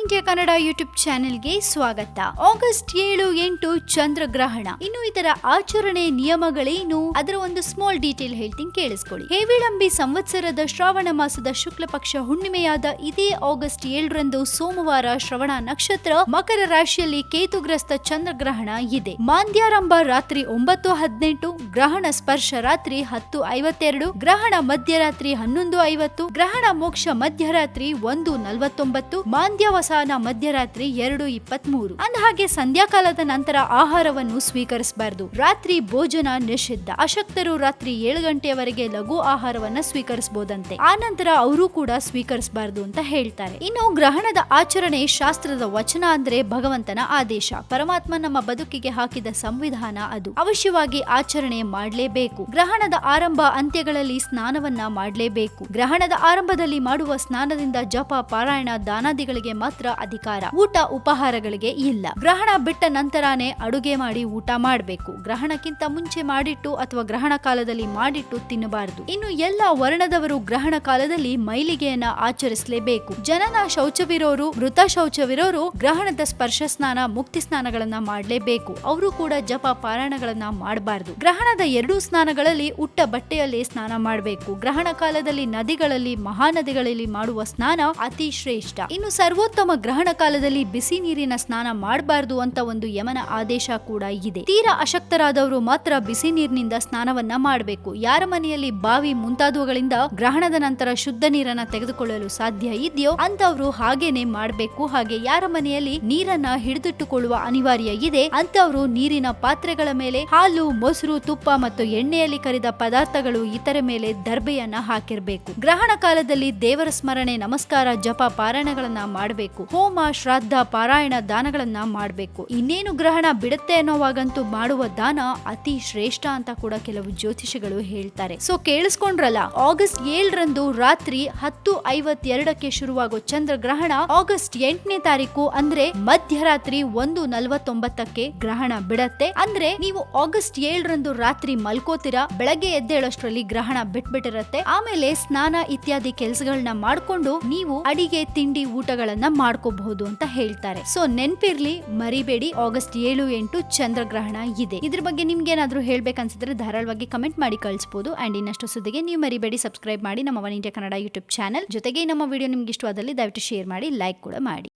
India Kannada YouTube ಚಾನೆಲ್ಗೆ ಸ್ವಾಗತ. August ಏಳು ಎಂಟು ಚಂದ್ರಗ್ರಹಣ. ಇನ್ನು ಇದರ ಆಚರಣೆ ನಿಯಮಗಳೇನು? ಅದರ ಒಂದು ಸ್ಮಾಲ್ ಡೀಟೇಲ್ ಹೇಳ್ತೀನಿ, ಕೇಳಿಸ್ಕೊಳ್ಳಿ. ಹೇವಿಳಂಬಿ ಸಂವತ್ಸರದ ಶ್ರಾವಣ ಮಾಸದ ಶುಕ್ಲ ಪಕ್ಷ ಹುಣ್ಣಿಮೆಯಾದ ಇದೇ ಆಗಸ್ಟ್ ಏಳರಂದು ಸೋಮವಾರ ಶ್ರವಣ ನಕ್ಷತ್ರ ಮಕರ ರಾಶಿಯಲ್ಲಿ ಕೇತುಗ್ರಸ್ತ ಚಂದ್ರಗ್ರಹಣ ಇದೆ. ಮಾಂದ್ಯಾರಂಭ ರಾತ್ರಿ ಒಂಬತ್ತು ಹದಿನೆಂಟು, ಗ್ರಹಣ ಸ್ಪರ್ಶ ರಾತ್ರಿ ಹತ್ತು ಐವತ್ತೆರಡು, ಗ್ರಹಣ ಮಧ್ಯರಾತ್ರಿ ಹನ್ನೊಂದು ಐವತ್ತು, ಗ್ರಹಣ ಮೋಕ್ಷ ಮಧ್ಯರಾತ್ರಿ ಒಂದು ನಲವತ್ತೊಂಬತ್ತು ಮಾಂದ್ಯವಸಾನ ಮಧ್ಯರಾತ್ರಿ ಎರಡು ಇಪ್ಪತ್ಮೂರು. ಅಂದಹಾಗೆ ಸಂಧ್ಯಾಕಾಲದ ನಂತರ ಆಹಾರವನ್ನು ಸ್ವೀಕರಿಸಬಾರದು. ರಾತ್ರಿ ಭೋಜನ ನಿಷಿದ್ಧ. ಅಶಕ್ತರು ರಾತ್ರಿ ಏಳು ಗಂಟೆಯವರೆಗೆ ಲಘು ಆಹಾರವನ್ನ ಸ್ವೀಕರಿಸಬಹುದಂತೆ ಆ ನಂತರ ಅವರು ಕೂಡ ಸ್ವೀಕರಿಸಬಾರದು ಅಂತ ಹೇಳ್ತಾರೆ. ಇನ್ನು ಗ್ರಹಣದ ಆಚರಣೆ ಶಾಸ್ತ್ರದ ವಚನ ಅಂದ್ರೆ ಭಗವಂತನ ಆದೇಶ. ಪರಮಾತ್ಮ ನಮ್ಮ ಬದುಕಿಗೆ ಹಾಕಿದ ಸಂವಿಧಾನ ಅದು. ಅವಶ್ಯವಾಗಿ ಆಚರಣೆ ಮಾಡಲೇಬೇಕು. ಗ್ರಹಣದ ಆರಂಭ ಅಂತ್ಯಗಳಲ್ಲಿ ಸ್ನಾನವನ್ನ ಮಾಡಲೇಬೇಕು. ಗ್ರಹಣದ ಆರಂಭದಲ್ಲಿ ಮಾಡುವ ಸ್ನಾನದಿಂದ ಜಪ, ಪಾರಾಯಣ, ದಾನಾದಿಗಳಿಗೆ ಮಾತ್ರ ಅಧಿಕಾರ. ಊಟ ಉಪಹಾರಗಳಿಗೆ ಇಲ್ಲ. ಗ್ರಹಣ ಬಿಟ್ಟ ನಂತರನೇ ಅಡುಗೆ ಮಾಡಿ ಊಟ ಮಾಡಬೇಕು. ಗ್ರಹಣಕ್ಕಿಂತ ಮುಂಚೆ ಮಾಡಿಟ್ಟು ಅಥವಾ ಗ್ರಹಣ ಕಾಲದಲ್ಲಿ ಮಾಡಿಟ್ಟು ತಿನ್ನಬಾರದು. ಇನ್ನು ಎಲ್ಲ ವರ್ಣದವರು ಗ್ರಹಣ ಕಾಲದಲ್ಲಿ ಮೈಲಿಗೆಯನ್ನ ಆಚರಿಸಲೇಬೇಕು. ಜನನ ಶೌಚವಿರೋರು ಮೃತ ಶೌಚವಿರೋರು ಗ್ರಹಣದ ಸ್ಪರ್ಶ ಸ್ನಾನ, ಮುಕ್ತಿ ಸ್ನಾನಗಳನ್ನ ಮಾಡಲೇಬೇಕು. ಅವರು ಕೂಡ ಜಪ ಪಾರಾಯಣಗಳನ್ನ ಮಾಡಬಾರದು. ಗ್ರಹಣದ ಎರಡೂ ಸ್ನಾನಗಳಲ್ಲಿ ಉಟ್ಟ ಬಟ್ಟೆಯಲ್ಲಿ ಸ್ನಾನ ಮಾಡಬೇಕು. ಗ್ರಹಣ ಕಾಲದಲ್ಲಿ ನದಿಗಳಲ್ಲಿ, ಮಹಾನದಿಗಳಲ್ಲಿ ಮಾಡುವ ಸ್ನಾನ ಅತಿ ಶ್ರೇಷ್ಠ. ಇನ್ನು ಸರ್ವೋತ್ತಮ ಗ್ರಹಣ ಕಾಲದಲ್ಲಿ ಬಿಸಿ ನೀರಿನ ಸ್ನಾನ ಮಾಡಬಾರದು ಅಂತ ಒಂದು ಯಮನ ಆದೇಶ ಕೂಡ ಇದೆ. ತೀರಾ ಅಶಕ್ತರಾದವರು ಮಾತ್ರ ಬಿಸಿ ನೀರಿನಿಂದ ಸ್ನಾನವನ್ನ ಮಾಡಬೇಕು. ಯಾರ ಮನೆಯಲ್ಲಿ ಬಾವಿ ಮುಂತಾದವುಗಳಿಂದ ಗ್ರಹಣದ ನಂತರ ಶುದ್ಧ ನೀರನ್ನ ತೆಗೆದುಕೊಳ್ಳಲು ಸಾಧ್ಯ ಇದೆಯೋ ಅಂತವರು ಹಾಗೇನೆ ಮಾಡಬೇಕು. ಹಾಗೆ ಯಾರ ಮನೆಯಲ್ಲಿ ನೀರನ್ನ ಹಿಡಿದಿಟ್ಟುಕೊಳ್ಳುವ ಅನಿವಾರ್ಯ ಇದೆ. ಅಂತವರು ನೀರಿನ ಪಾತ್ರೆಗಳ ಮೇಲೆ ಹಾಲು, ಮೊಸರು, ತುಪ್ಪ ಮತ್ತು ಎಣ್ಣೆಯಲ್ಲಿ ಕರಿದ ಪದಾರ್ಥಗಳು ಇತರ ಮೇಲೆ ದರ್ಬೆಯನ್ನ ಹಾಕಿರಬೇಕು. ಗ್ರಹಣ ಕಾಲದಲ್ಲಿ ದೇವರ ಸ್ಮರಣೆ, ನಮಸ್ಕಾರ, ಜಪ, ಪಾರಾಯಣಗಳನ್ನ ಮಾಡಬೇಕು. ಹೋಮ ಶ್ರಾದ್ದ ಪಾರಾಯಣ ದಾನಗಳನ್ನ ಮಾಡಬೇಕು. ಇನ್ನೇನು ಗ್ರಹಣ ಬಿಡುತ್ತೆ ಅನ್ನೋವಾಗಂತೂ ಮಾಡುವ ದಾನ ಅತಿ ಶ್ರೇಷ್ಠ ಅಂತ ಕೂಡ ಕೆಲವು ಜ್ಯೋತಿಷಿಗಳು ಹೇಳ್ತಾರೆ. ಸೊ ಕೇಳಿಸ್ಕೊಂಡ್ರಲ್ಲ ಆಗಸ್ಟ್ ಏಳರಂದು ರಾತ್ರಿ ಹತ್ತು ಐವತ್ತೆರಡಕ್ಕೆ ಶುರುವಾಗೋ ಚಂದ್ರಗ್ರಹಣ ಆಗಸ್ಟ್ ಎಂಟನೇ ತಾರೀಕು ಅಂದ್ರೆ ಮಧ್ಯರಾತ್ರಿ ಒಂದು ನಲವತ್ತೊಂಬತ್ತಕ್ಕೆ ಗ್ರಹಣ ಬಿಡತ್ತೆ. ಅಂದ್ರೆ ನೀವು ಆಗಸ್ಟ್ ಏಳರಂದು ರಾತ್ರಿ ಮಲ್ಕೋತೀರಾ, ಬೆಳಗ್ಗೆ ಎದ್ದೇಳೋಷ್ಟರಲ್ಲಿ ಗ್ರಹಣ ಬಿಟ್ಬಿಟ್ಟಿರತ್ತೆ. ಆಮೇಲೆ ಸ್ನಾನ ಇತ್ಯಾದಿ ಕೆಲಸಗಳನ್ನ ಮಾಡ್ಕೊಂಡು ನೀವು ಅಡಿಗೆ, ತಿಂಡಿ, ಊಟಗಳನ್ನ ಮಾಡ್ಕೋಬಹುದು ಅಂತ ಹೇಳ್ತಾರೆ. ಸೊ ನೆನ್ಪಿರ್ಲಿ, ಮರಿಬೇಡಿ. ಆಗಸ್ಟ್ ಏಳು ಎಂಟು ಚಂದ್ರಗ್ರಹಣ ಇದೆ. ಇದ್ರ ಬಗ್ಗೆ ನಿಮ್ಗೆ ಏನಾದ್ರೂ ಹೇಳ್ಬೇಕನ್ಸಿದ್ರೆ ಧಾರಾಳವಾಗಿ ಕಮೆಂಟ್ ಮಾಡಿ ಕಳಿಸಬಹುದು ಅಂಡ್ ಇನ್ನಷ್ಟು ಸುದ್ದಿಗೆ ನೀವು ಮರಿಬೇಡಿ ಸಬ್ಸ್ಕ್ರೈಬ್ ಮಾಡಿ ನಮ್ಮ one India Kannada YouTube channel ಜೊತೆಗೆ ನಮ್ಮ ವಿಡಿಯೋ ನಿಮ್ಗೆ ಇಷ್ಟವಾದಲ್ಲಿ ದಯವಿಟ್ಟು ಶೇರ್ ಮಾಡಿ ಲೈಕ್ ಕೂಡ ಮಾಡಿ.